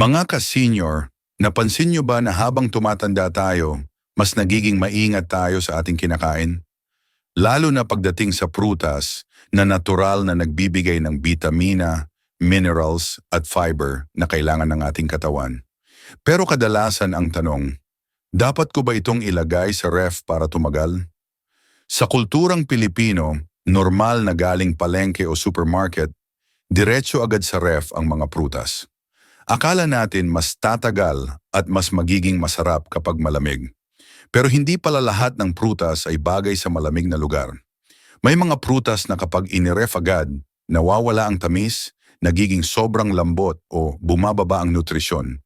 Mga ka-senior, napansin nyo ba na habang tumatanda tayo, mas nagiging maingat tayo sa ating kinakain? Lalo na pagdating sa prutas na natural na nagbibigay ng vitamina, minerals at fiber na kailangan ng ating katawan. Pero kadalasan ang tanong, dapat ko ba itong ilagay sa ref para tumagal? Sa kulturang Pilipino, normal na galing palengke o supermarket, diretso agad sa ref ang mga prutas. Akala natin mas tatagal at mas magiging masarap kapag malamig. Pero hindi pala lahat ng prutas ay bagay sa malamig na lugar. May mga prutas na kapag iniref agad, nawawala ang tamis, nagiging sobrang lambot o bumababa ang nutrisyon.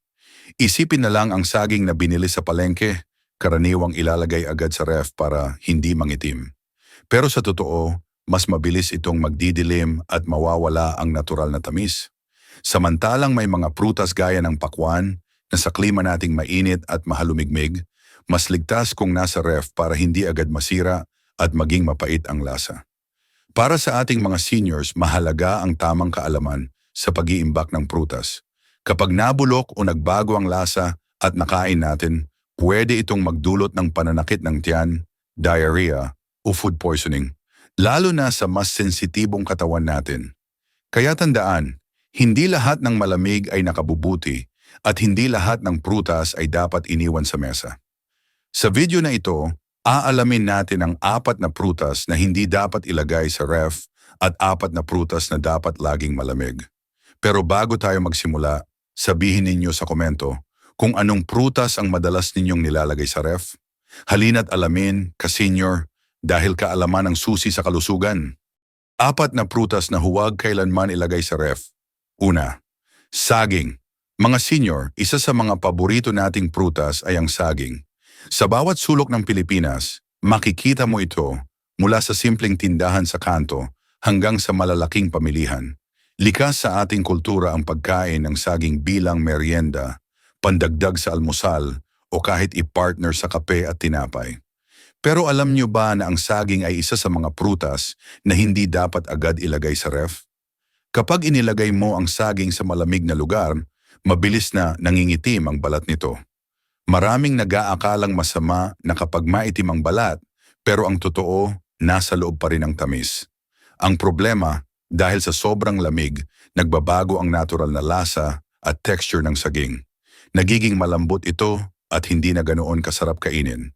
Isipin na lang ang saging na binili sa palengke, karaniwang ilalagay agad sa ref para hindi mangitim. Pero sa totoo, mas mabilis itong magdidilim at mawawala ang natural na tamis. Samantalang may mga prutas gaya ng pakwan na sa klima nating mainit at mahalumigmig, mas ligtas kung nasa ref para hindi agad masira at maging mapait ang lasa. Para sa ating mga seniors, mahalaga ang tamang kaalaman sa pag-iimbak ng prutas. Kapag nabulok o nagbago ang lasa at nakain natin, pwede itong magdulot ng pananakit ng tiyan, diarrhea o food poisoning, lalo na sa mas sensitibong katawan natin. Kaya tandaan, hindi lahat ng malamig ay nakabubuti at hindi lahat ng prutas ay dapat iniwan sa mesa. Sa video na ito, aalamin natin ang apat na prutas na hindi dapat ilagay sa ref at apat na prutas na dapat laging malamig. Pero bago tayo magsimula, sabihin ninyo sa komento kung anong prutas ang madalas ninyong nilalagay sa ref. Halina't alamin, ka-senior, dahil kaalaman ang susi sa kalusugan. Apat na prutas na huwag kailanman ilagay sa ref. Una, saging. Mga senior, isa sa mga paborito nating prutas ay ang saging. Sa bawat sulok ng Pilipinas, makikita mo ito mula sa simpleng tindahan sa kanto hanggang sa malalaking pamilihan. Likas sa ating kultura ang pagkain ng saging bilang merienda, pandagdag sa almusal o kahit i-partner sa kape at tinapay. Pero alam niyo ba na ang saging ay isa sa mga prutas na hindi dapat agad ilagay sa ref? Kapag inilagay mo ang saging sa malamig na lugar, mabilis na nangingitim ang balat nito. Maraming nag-aakalang masama na kapag maitim ang balat, pero ang totoo, nasa loob pa rin ang tamis. Ang problema, dahil sa sobrang lamig, nagbabago ang natural na lasa at texture ng saging. Nagiging malambot ito at hindi na ganoon kasarap kainin.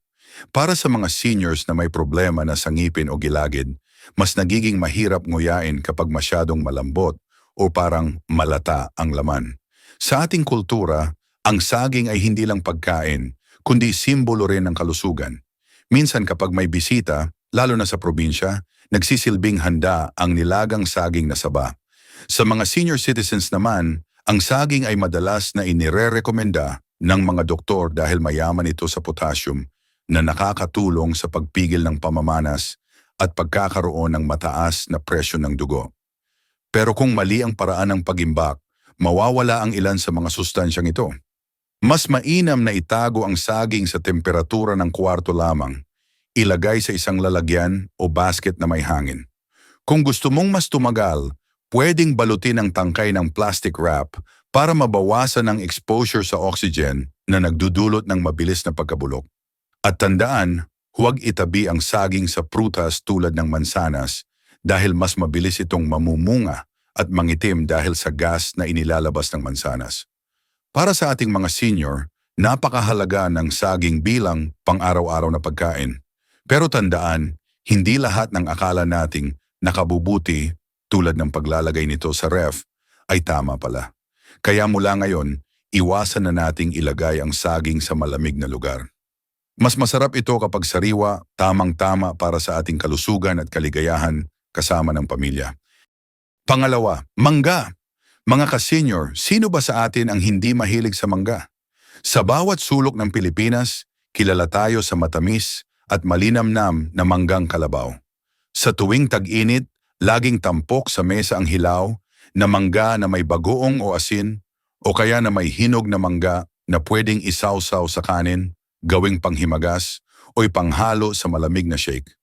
Para sa mga seniors na may problema na sa ngipin o gilagid, mas nagiging mahirap nguyain kapag masyadong malambot o parang malata ang laman. Sa ating kultura, ang saging ay hindi lang pagkain, kundi simbolo rin ng kalusugan. Minsan kapag may bisita, lalo na sa probinsya, nagsisilbing handa ang nilagang saging na saba. Sa mga senior citizens naman, ang saging ay madalas na inire-rekomenda ng mga doktor dahil mayaman ito sa potassium na nakakatulong sa pagpigil ng pamamanas at pagkakaroon ng mataas na presyo ng dugo. Pero kung mali ang paraan ng pagimbak, mawawala ang ilan sa mga sustansyang ito. Mas mainam na itago ang saging sa temperatura ng kwarto lamang, ilagay sa isang lalagyan o basket na may hangin. Kung gusto mong mas tumagal, pwedeng balutin ang tangkay ng plastic wrap para mabawasan ang exposure sa oxygen na nagdudulot ng mabilis na pagkabulok. At tandaan, huwag itabi ang saging sa prutas tulad ng mansanas dahil mas mabilis itong mamumunga at mangitim dahil sa gas na inilalabas ng mansanas. Para sa ating mga senior, napakahalaga ng saging bilang pang-araw-araw na pagkain. Pero tandaan, hindi lahat ng akala nating nakabubuti tulad ng paglalagay nito sa ref ay tama pala. Kaya mula ngayon, iwasan na nating ilagay ang saging sa malamig na lugar. Mas masarap ito kapag sariwa, tamang-tama para sa ating kalusugan at kaligayahan kasama ng pamilya. Pangalawa, mangga. Mga ka-senior, sino ba sa atin ang hindi mahilig sa mangga? Sa bawat sulok ng Pilipinas, kilala tayo sa matamis at malinamnam na manggang kalabaw. Sa tuwing tag-init, laging tampok sa mesa ang hilaw na mangga na may bagoong o asin o kaya na may hinog na mangga na pwedeng isawsaw sa kanin, gawing panghimagas o ipanghalo sa malamig na shake.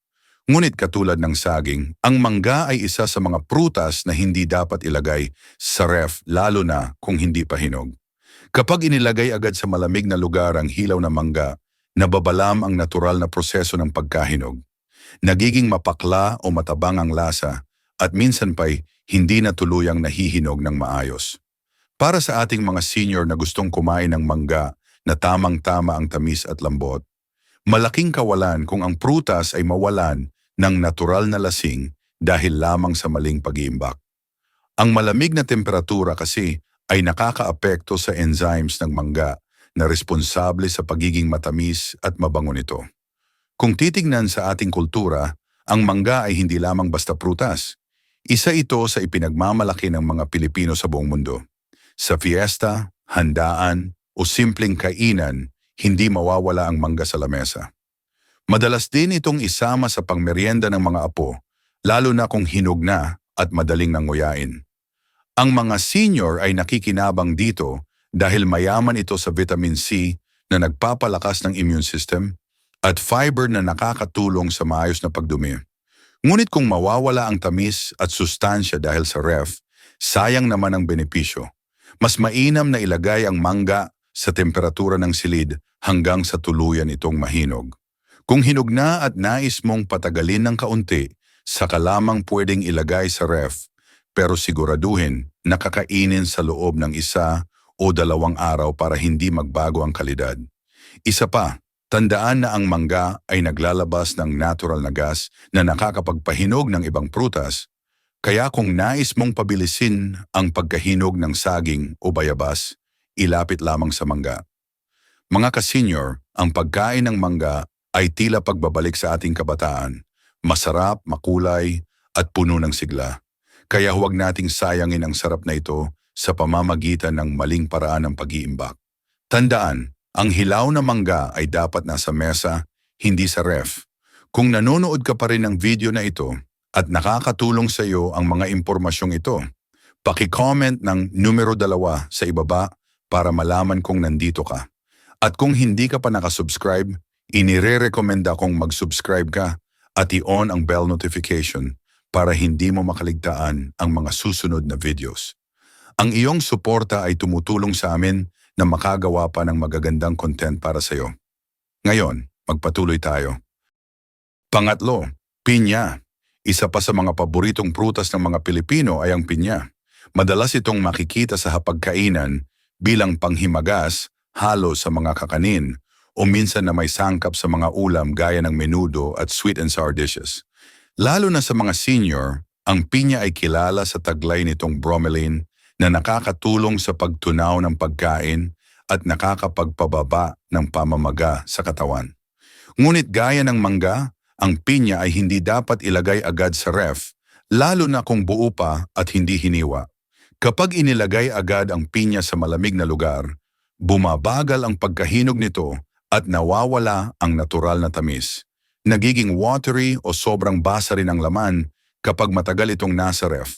Ngunit katulad ng saging, ang mangga ay isa sa mga prutas na hindi dapat ilagay sa ref lalo na kung hindi pa hinog. Kapag inilagay agad sa malamig na lugar ang hilaw na mangga, nababalam ang natural na proseso ng pagkahinog. Nagiging mapakla o matabang ang lasa at minsan pa'y hindi na tuluyang nahihinog ng maayos. Para sa ating mga senior na gustong kumain ng mangga na tamang-tama ang tamis at lambot, malaking kawalan kung ang prutas ay mawalan ng natural na lasing dahil lamang sa maling pag-iimbak. Ang malamig na temperatura kasi ay nakakaapekto sa enzymes ng mangga na responsable sa pagiging matamis at mabango nito. Kung titignan sa ating kultura, ang mangga ay hindi lamang basta prutas. Isa ito sa ipinagmamalaki ng mga Pilipino sa buong mundo. Sa fiesta, handaan, o simpleng kainan, hindi mawawala ang mangga sa lamesa. Madalas din itong isama sa pangmeryenda ng mga apo, lalo na kung hinog na at madaling nanguyain. Ang mga senior ay nakikinabang dito dahil mayaman ito sa vitamin C na nagpapalakas ng immune system at fiber na nakakatulong sa maayos na pagdumi. Ngunit kung mawawala ang tamis at sustansya dahil sa ref, sayang naman ang benepisyo. Mas mainam na ilagay ang mangga sa temperatura ng silid hanggang sa tuluyan itong mahinog. Kung hinog na at nais mong patagalin ng kaunti, saka lamang pwedeng ilagay sa ref, pero siguraduhin nakakainin sa loob ng isa o dalawang araw para hindi magbago ang kalidad. Isa pa, tandaan na ang mangga ay naglalabas ng natural na gas na nakakapagpahinog ng ibang prutas kaya kung nais mong pabilisin ang pagkahinog ng saging o bayabas, ilapit lamang sa mangga. Mga kasenyor, ang pagkain ng mangga ay tila pagbabalik sa ating kabataan. Masarap, makulay, at puno ng sigla. Kaya huwag nating sayangin ang sarap na ito sa pamamagitan ng maling paraan ng pag-iimbak. Tandaan, ang hilaw na mangga ay dapat nasa mesa, hindi sa ref. Kung nanonood ka pa rin ng video na ito, at nakakatulong sa iyo ang mga impormasyong ito. Paki-comment ng numero dalawa sa ibaba para malaman kung nandito ka. At kung hindi ka pa nakasubscribe, inire-recommenda kong mag-subscribe ka at i-on ang bell notification para hindi mo makaligtaan ang mga susunod na videos. Ang iyong suporta ay tumutulong sa amin na makagawa pa ng magagandang content para sa iyo. Ngayon, magpatuloy tayo. Pangatlo, pinya. Isa pa sa mga paboritong prutas ng mga Pilipino ay ang pinya. Madalas itong makikita sa hapagkainan bilang panghimagas, halo sa mga kakanin, o minsan na may sangkap sa mga ulam gaya ng menudo at sweet and sour dishes. Lalo na sa mga senior, ang pinya ay kilala sa taglay nitong bromelain na nakakatulong sa pagtunaw ng pagkain at nakakapagpababa ng pamamaga sa katawan. Ngunit gaya ng mangga, ang pinya ay hindi dapat ilagay agad sa ref, lalo na kung buo pa at hindi hiniwa. Kapag inilagay agad ang pinya sa malamig na lugar, bumabagal ang pagkahinog nito at nawawala ang natural na tamis. Nagiging watery o sobrang basa rin ang laman kapag matagal itong nasa ref.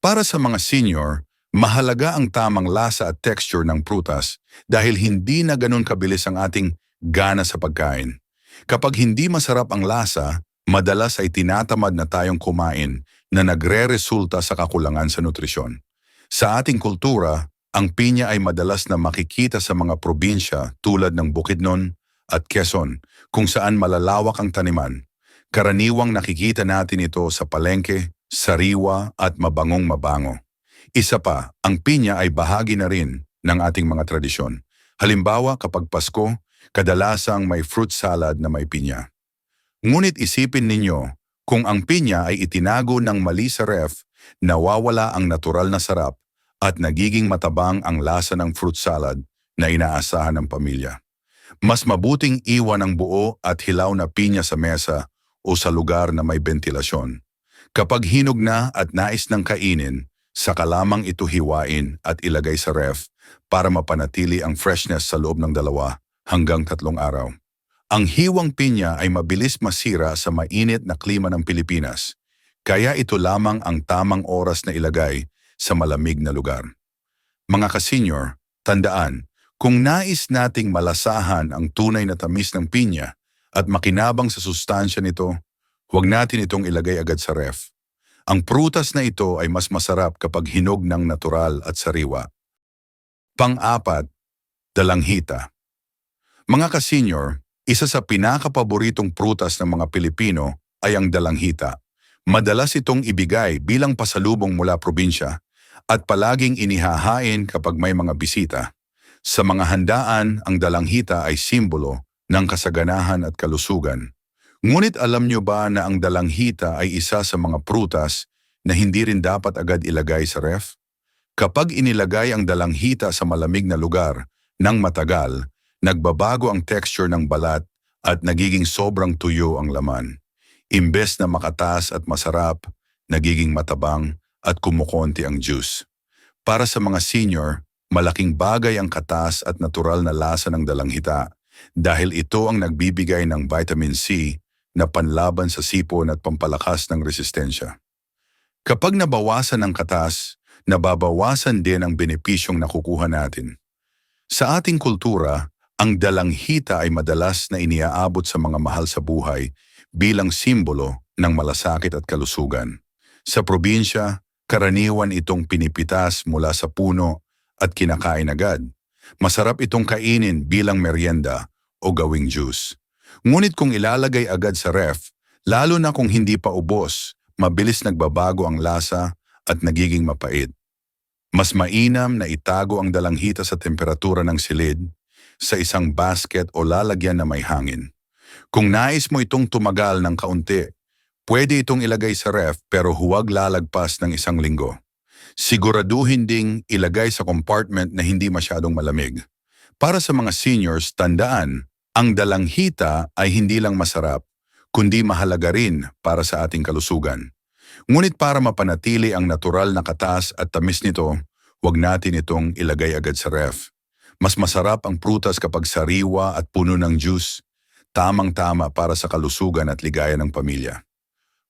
Para sa mga senior, mahalaga ang tamang lasa at texture ng prutas dahil hindi na ganun kabilis ang ating gana sa pagkain. Kapag hindi masarap ang lasa, madalas ay tinatamad na tayong kumain na nagre-resulta sa kakulangan sa nutrisyon. Sa ating kultura, ang pinya ay madalas na makikita sa mga probinsya tulad ng Bukidnon at Quezon kung saan malalawak ang taniman. Karaniwang nakikita natin ito sa palengke, sariwa at mabangong mabango. Isa pa, ang pinya ay bahagi na rin ng ating mga tradisyon. Halimbawa kapag Pasko, kadalasang may fruit salad na may pinya. Ngunit isipin ninyo, kung ang pinya ay itinago ng mali sa ref, nawawala ang natural na sarap at nagiging matabang ang lasa ng fruit salad na inaasahan ng pamilya. Mas mabuting iwan ang buo at hilaw na pinya sa mesa o sa lugar na may ventilasyon. Kapag hinog na at nais ng kainin, saka lamang ito hiwain at ilagay sa ref para mapanatili ang freshness sa loob ng dalawa hanggang tatlong araw. Ang hiwang pinya ay mabilis masira sa mainit na klima ng Pilipinas, kaya ito lamang ang tamang oras na ilagay sa malamig na lugar. Mga kasenyor, tandaan, kung nais nating malasahan ang tunay na tamis ng pinya at makinabang sa sustansya nito, huwag natin itong ilagay agad sa ref. Ang prutas na ito ay mas masarap kapag hinog ng natural at sariwa. Pang-apat, dalanghita. Mga ka-senior, isa sa pinakapaboritong prutas ng mga Pilipino ay ang dalanghita. Madalas itong ibigay bilang pasalubong mula probinsya at palaging inihahain kapag may mga bisita. Sa mga handaan, ang dalanghita ay simbolo ng kasaganahan at kalusugan. Ngunit alam niyo ba na ang dalanghita ay isa sa mga prutas na hindi rin dapat agad ilagay sa ref? Kapag inilagay ang dalanghita sa malamig na lugar ng matagal, nagbabago ang texture ng balat at nagiging sobrang tuyo ang laman. Imbes na makataas at masarap, nagiging matabang at kumukonti ang juice. Para sa mga senior, malaking bagay ang katas at natural na lasa ng dalanghita dahil ito ang nagbibigay ng vitamin C na panlaban sa sipon at pampalakas ng resistensya. Kapag nabawasan ang katas, nababawasan din ang benepisyong nakukuha natin. Sa ating kultura, ang dalanghita ay madalas na iniaabot sa mga mahal sa buhay bilang simbolo ng malasakit at kalusugan. Sa probinsya, karaniwan itong pinipitas mula sa puno at kinakain agad. Masarap itong kainin bilang merienda o gawing juice. Ngunit kung ilalagay agad sa ref, lalo na kung hindi pa ubos, mabilis nagbabago ang lasa at nagiging mapait. Mas mainam na itago ang dalanghita sa temperatura ng silid, sa isang basket o lalagyan na may hangin. Kung nais mo itong tumagal ng kaunti, pwede itong ilagay sa ref pero huwag lalagpas ng isang linggo. Siguraduhin ding ilagay sa compartment na hindi masyadong malamig. Para sa mga seniors, tandaan, ang dalanghita ay hindi lang masarap, kundi mahalaga rin para sa ating kalusugan. Ngunit para mapanatili ang natural na katas at tamis nito, huwag natin itong ilagay agad sa ref. Mas masarap ang prutas kapag sariwa at puno ng juice, tamang-tama para sa kalusugan at ligaya ng pamilya.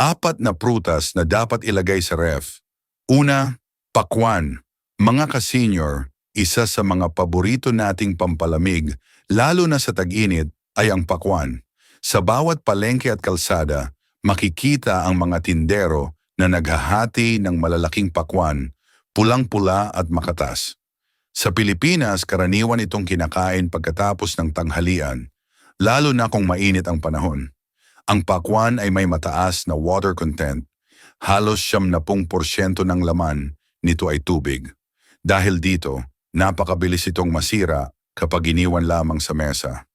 Apat na prutas na dapat ilagay sa ref. Una, pakwan. Mga ka-senior, isa sa mga paborito nating pampalamig, lalo na sa tag-init, ay ang pakwan. Sa bawat palengke at kalsada, makikita ang mga tindero na naghahati ng malalaking pakwan, pulang-pula at makatas. Sa Pilipinas, karaniwan itong kinakain pagkatapos ng tanghalian, lalo na kung mainit ang panahon. Ang pakwan ay may mataas na water content, halos siyam na pung porsyento ng laman nito ay tubig. Dahil dito, napakabilis itong masira kapag iniwan lamang sa mesa.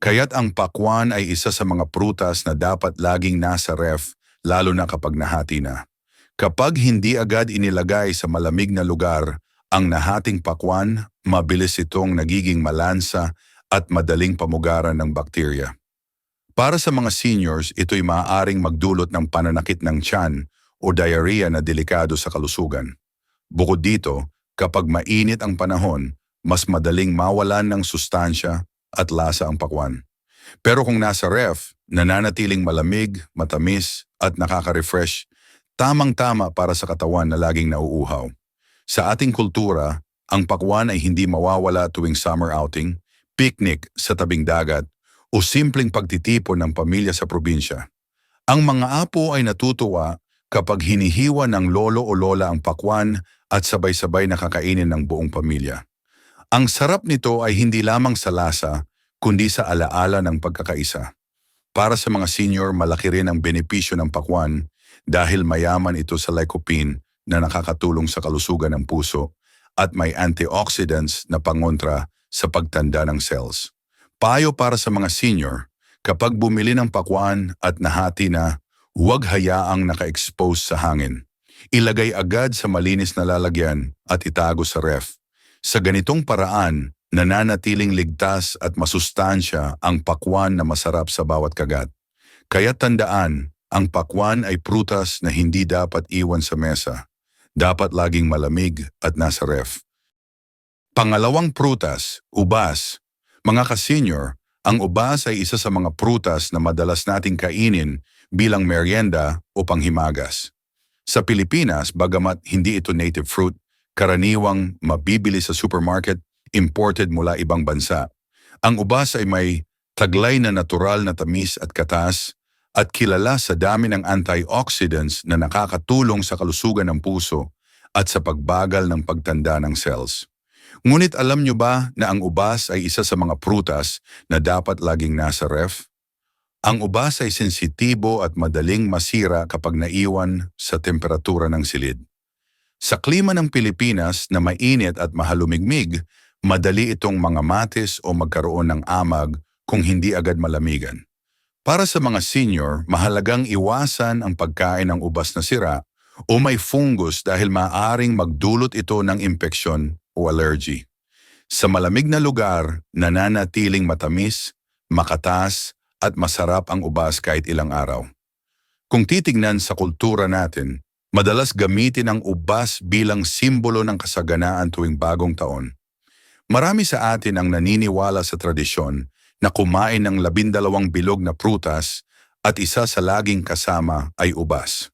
Kaya't ang pakwan ay isa sa mga prutas na dapat laging nasa ref lalo na kapag nahati na. Kapag hindi agad inilagay sa malamig na lugar, ang nahating pakwan, mabilis itong nagiging malansa at madaling pamugaran ng bakterya. Para sa mga seniors, ito'y maaaring magdulot ng pananakit ng tiyan o diarrhea na delikado sa kalusugan. Bukod dito, kapag mainit ang panahon, mas madaling mawalan ng sustansya at lasa ang pakwan. Pero kung nasa ref, nananatiling malamig, matamis at nakaka-refresh, tamang-tama para sa katawan na laging nauuhaw. Sa ating kultura, ang pakwan ay hindi mawawala tuwing summer outing, picnic sa tabing dagat, o simpleng pagtitipon ng pamilya sa probinsya. Ang mga apo ay natutuwa kapag hinihiwa ng lolo o lola ang pakwan at sabay-sabay nakakainin ng buong pamilya. Ang sarap nito ay hindi lamang sa lasa, kundi sa alaala ng pagkakaisa. Para sa mga senior, malaki rin ang benepisyo ng pakwan dahil mayaman ito sa lycopene na nakakatulong sa kalusugan ng puso at may antioxidants na pangontra sa pagtanda ng cells. Payo para sa mga senior, kapag bumili ng pakwan at nahati na, huwag hayaang naka-expose sa hangin. Ilagay agad sa malinis na lalagyan at itago sa ref. Sa ganitong paraan, nananatiling ligtas at masustansya ang pakwan na masarap sa bawat kagat. Kaya tandaan, ang pakwan ay prutas na hindi dapat iwan sa mesa. Dapat laging malamig at nasa ref. Pangalawang prutas, ubas. Mga ka-senior, Ang ubas ay isa sa mga prutas na madalas nating kainin bilang merienda o panghimagas. Sa Pilipinas, bagamat hindi ito native fruit, karaniwang mabibili sa supermarket, imported mula ibang bansa. Ang ubas ay may taglay na natural na tamis at katas at kilala sa dami ng antioxidants na nakakatulong sa kalusugan ng puso at sa pagbagal ng pagtanda ng cells. Ngunit alam nyo ba na ang ubas ay isa sa mga prutas na dapat laging nasa ref? Ang ubas ay sensitibo at madaling masira kapag naiwan sa temperatura ng silid. Sa klima ng Pilipinas na mainit at mahalumigmig, madali itong mga matis o magkaroon ng amag kung hindi agad malamigan. Para sa mga senior, mahalagang iwasan ang pagkain ng ubas na sira o may fungus dahil maaring magdulot ito ng impeksyon o allergy. Sa malamig na lugar, nananatiling matamis, makatas, at masarap ang ubas kahit ilang araw. Kung titignan sa kultura natin, madalas gamitin ang ubas bilang simbolo ng kasaganaan tuwing bagong taon. Marami sa atin ang naniniwala sa tradisyon na kumain ng labindalawang bilog na prutas at isa sa laging kasama ay ubas.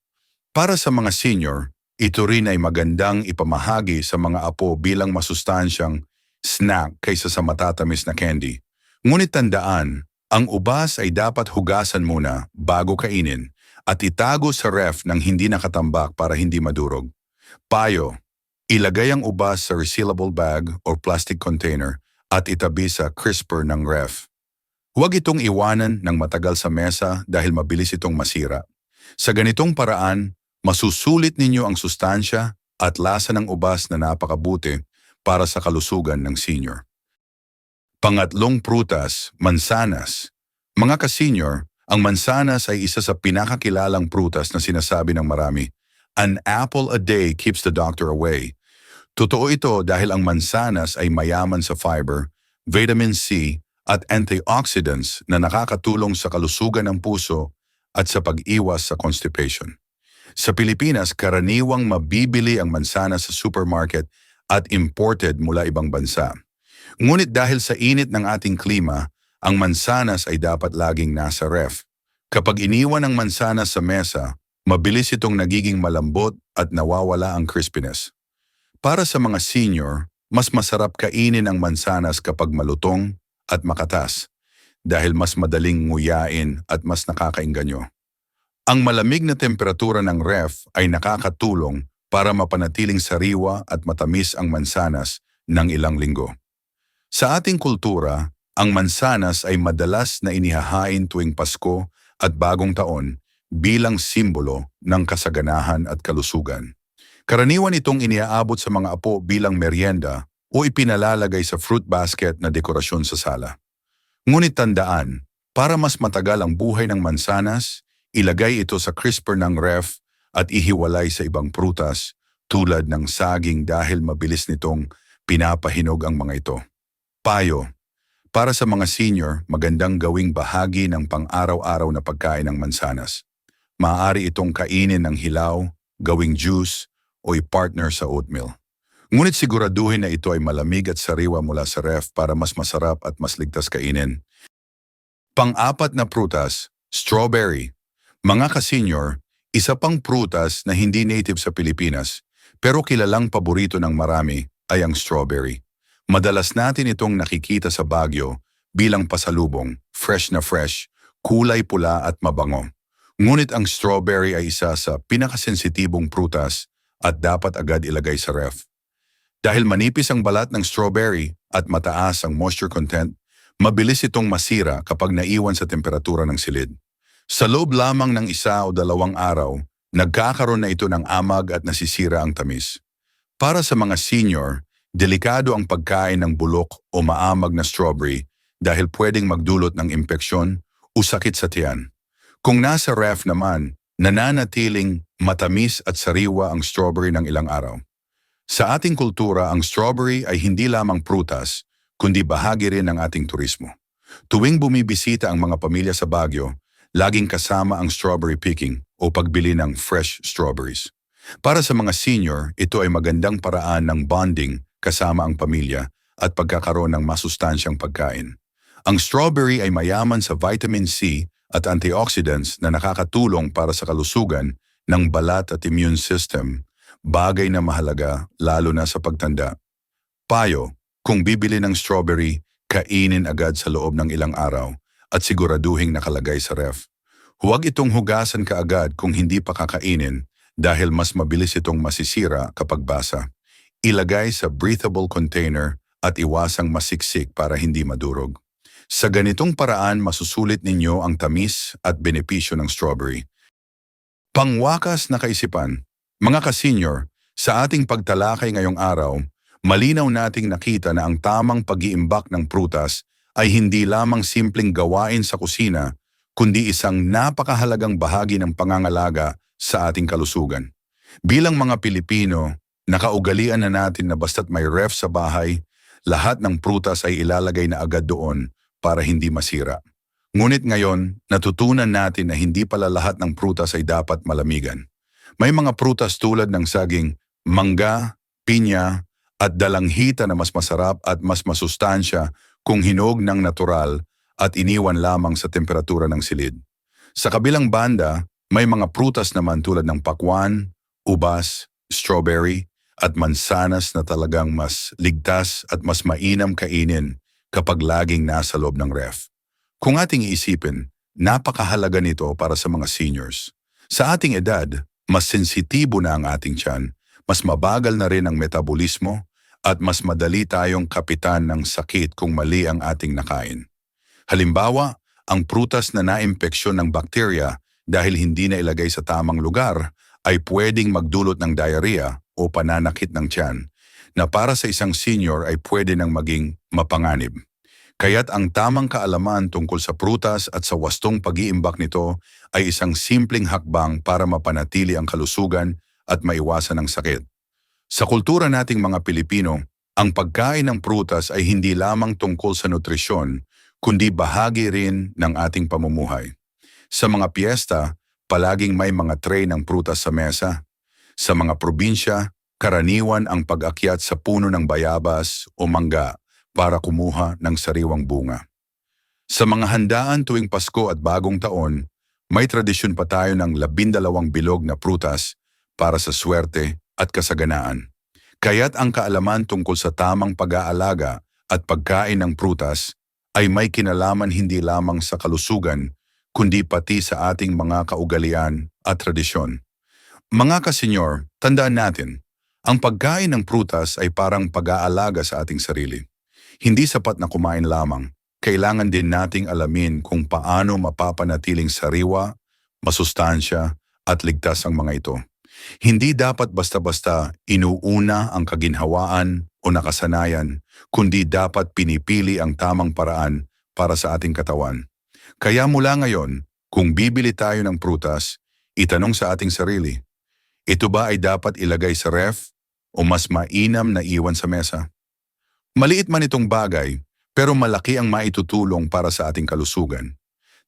Para sa mga senior, ito rin ay magandang ipamahagi sa mga apo bilang masustansyang snack kaysa sa matatamis na candy. Ngunit tandaan, ang ubas ay dapat hugasan muna bago kainin at itago sa ref ng hindi nakatambak para hindi madurog. Payo, ilagay ang ubas sa resealable bag o plastic container at itabi sa crisper ng ref. Huwag itong iwanan ng matagal sa mesa dahil mabilis itong masira. Sa ganitong paraan, masusulit ninyo ang sustansya at lasa ng ubas na napakabuti para sa kalusugan ng senior. Pangatlong prutas, mansanas. Mga ka-senior, ang mansanas ay isa sa pinakakilalang prutas na sinasabi ng marami. An apple a day keeps the doctor away. Totoo ito dahil ang mansanas ay mayaman sa fiber, vitamin C, at antioxidants na nakakatulong sa kalusugan ng puso at sa pag-iwas sa constipation. Sa Pilipinas, karaniwang mabibili ang mansanas sa supermarket at imported mula ibang bansa. Ngunit dahil sa init ng ating klima, ang mansanas ay dapat laging nasa ref. Kapag iniwan ang mansanas sa mesa, mabilis itong nagiging malambot at nawawala ang crispiness. Para sa mga senior, mas masarap kainin ang mansanas kapag malutong at makatas dahil mas madaling nguyain at mas nakakainganyo. Ang malamig na temperatura ng ref ay nakakatulong para mapanatiling sariwa at matamis ang mansanas ng ilang linggo. Sa ating kultura, ang mansanas ay madalas na inihahain tuwing Pasko at Bagong Taon bilang simbolo ng kasaganahan at kalusugan. Karaniwan itong iniaabot sa mga apo bilang merienda o ipinalalagay sa fruit basket na dekorasyon sa sala. Ngunit tandaan, para mas matagal ang buhay ng mansanas, ilagay ito sa crisper ng ref at ihiwalay sa ibang prutas tulad ng saging dahil mabilis nitong pinapahinog ang mga ito. Payo. Para sa mga senior, magandang gawing bahagi ng pang-araw-araw na pagkain ng mansanas. Maaari itong kainin ng hilaw, gawing juice, o i-partner sa oatmeal. Ngunit siguraduhin na ito ay malamig at sariwa mula sa ref para mas masarap at mas ligtas kainin. Pang-apat na prutas, strawberry. Mga ka-senior, isa pang prutas na hindi native sa Pilipinas pero kilalang paborito ng marami ay ang strawberry. Madalas natin itong nakikita sa Baguio bilang pasalubong, fresh na fresh, kulay pula at mabango. Ngunit ang strawberry ay isa sa pinakasensitibong prutas at dapat agad ilagay sa ref. Dahil manipis ang balat ng strawberry at mataas ang moisture content, mabilis itong masira kapag naiwan sa temperatura ng silid. Sa loob lamang ng isa o dalawang araw, nagkakaroon na ito ng amag at nasisira ang tamis. Para sa mga senior, Delikado ang pagkain ng bulok o maamag na strawberry dahil pwedeng magdulot ng impeksyon o sakit sa tiyan. Kung nasa ref naman, nananatiling matamis at sariwa ang strawberry ng ilang araw. Sa ating kultura, ang strawberry ay hindi lamang prutas, kundi bahagi rin ng ating turismo. Tuwing bumibisita ang mga pamilya sa Baguio, laging kasama ang strawberry picking o pagbili ng fresh strawberries. Para sa mga senior, ito ay magandang paraan ng bonding kasama ang pamilya at pagkakaroon ng masustansyang pagkain. Ang strawberry ay mayaman sa vitamin C at antioxidants na nakakatulong para sa kalusugan ng balat at immune system, bagay na mahalaga lalo na sa pagtanda. Payo, kung bibili ng strawberry, kainin agad sa loob ng ilang araw at siguraduhing nakalagay sa ref. Huwag itong hugasan kaagad kung hindi pa kakainin dahil mas mabilis itong masisira kapag basa. Ilagay sa breathable container at iwasang masiksik para hindi madurog. Sa ganitong paraan masusulit ninyo ang tamis at benepisyo ng strawberry. Pangwakas na kaisipan, mga ka-senior, sa ating pagtalakay ngayong araw, malinaw nating nakita na ang tamang pag-iimbak ng prutas ay hindi lamang simpleng gawain sa kusina, kundi isang napakahalagang bahagi ng pangangalaga sa ating kalusugan. Bilang mga Pilipino, nakaugalian na natin na basta't may ref sa bahay, lahat ng prutas ay ilalagay na agad doon para hindi masira. Ngunit ngayon, natutunan natin na hindi pala lahat ng prutas ay dapat malamigan. May mga prutas tulad ng saging, mangga, pinya, at dalanghita na mas masarap at mas masustansya kung hinog ng natural at iniwan lamang sa temperatura ng silid. Sa kabilang banda, may mga prutas naman tulad ng pakwan, ubas, strawberry, at mansanas na talagang mas ligtas at mas mainam kainin kapag laging nasa loob ng ref. Kung ating iisipin, napakahalaga nito para sa mga seniors. Sa ating edad, mas sensitibo na ang ating tiyan, mas mabagal na rin ang metabolismo, at mas madali tayong kapitan ng sakit kung mali ang ating nakain. Halimbawa, ang prutas na naimpeksyon ng bakterya dahil hindi na ilagay sa tamang lugar ay pwedeng magdulot ng diarrhea o pananakit ng tiyan na para sa isang senior ay pwede nang maging mapanganib. Kaya't ang tamang kaalaman tungkol sa prutas at sa wastong pag-iimbak nito ay isang simpleng hakbang para mapanatili ang kalusugan at maiwasan ang sakit. Sa kultura nating mga Pilipino, ang pagkain ng prutas ay hindi lamang tungkol sa nutrisyon, kundi bahagi rin ng ating pamumuhay. Sa mga piyesta, palaging may mga tray ng prutas sa mesa. Sa mga probinsya, karaniwan ang pag-akyat sa puno ng bayabas o mangga para kumuha ng sariwang bunga. Sa mga handaan tuwing Pasko at Bagong Taon, may tradisyon pa tayo ng labindalawang bilog na prutas para sa swerte at kasaganaan. Kaya't ang kaalaman tungkol sa tamang pag-aalaga at pagkain ng prutas ay may kinalaman hindi lamang sa kalusugan, kundi pati sa ating mga kaugalian at tradisyon. Mga kasenyor, tandaan natin, ang pagkain ng prutas ay parang pag-aalaga sa ating sarili. Hindi sapat na kumain lamang, kailangan din nating alamin kung paano mapapanatiling sariwa, masustansya at ligtas ang mga ito. Hindi dapat basta-basta inuuna ang kaginhawaan o nakasanayan, kundi dapat pinipili ang tamang paraan para sa ating katawan. Kaya mula ngayon, kung bibili tayo ng prutas, itanong sa ating sarili, ito ba ay dapat ilagay sa ref o mas mainam na iwan sa mesa? Maliit man itong bagay, pero malaki ang maitutulong para sa ating kalusugan.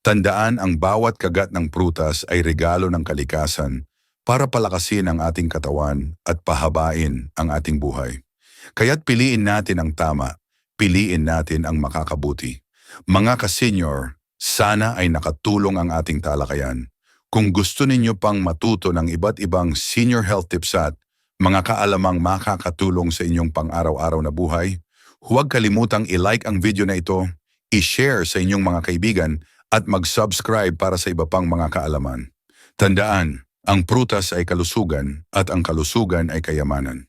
Tandaan ang bawat kagat ng prutas ay regalo ng kalikasan para palakasin ang ating katawan at pahabain ang ating buhay. Kaya't piliin natin ang tama, piliin natin ang makakabuti. Mga ka-senior, sana ay nakatulong ang ating talakayan. Kung gusto ninyo pang matuto ng iba't ibang senior health tips at mga kaalamang makakatulong sa inyong pang-araw-araw na buhay, huwag kalimutang i-like ang video na ito, i-share sa inyong mga kaibigan at mag-subscribe para sa iba pang mga kaalaman. Tandaan, ang prutas ay kalusugan at ang kalusugan ay kayamanan.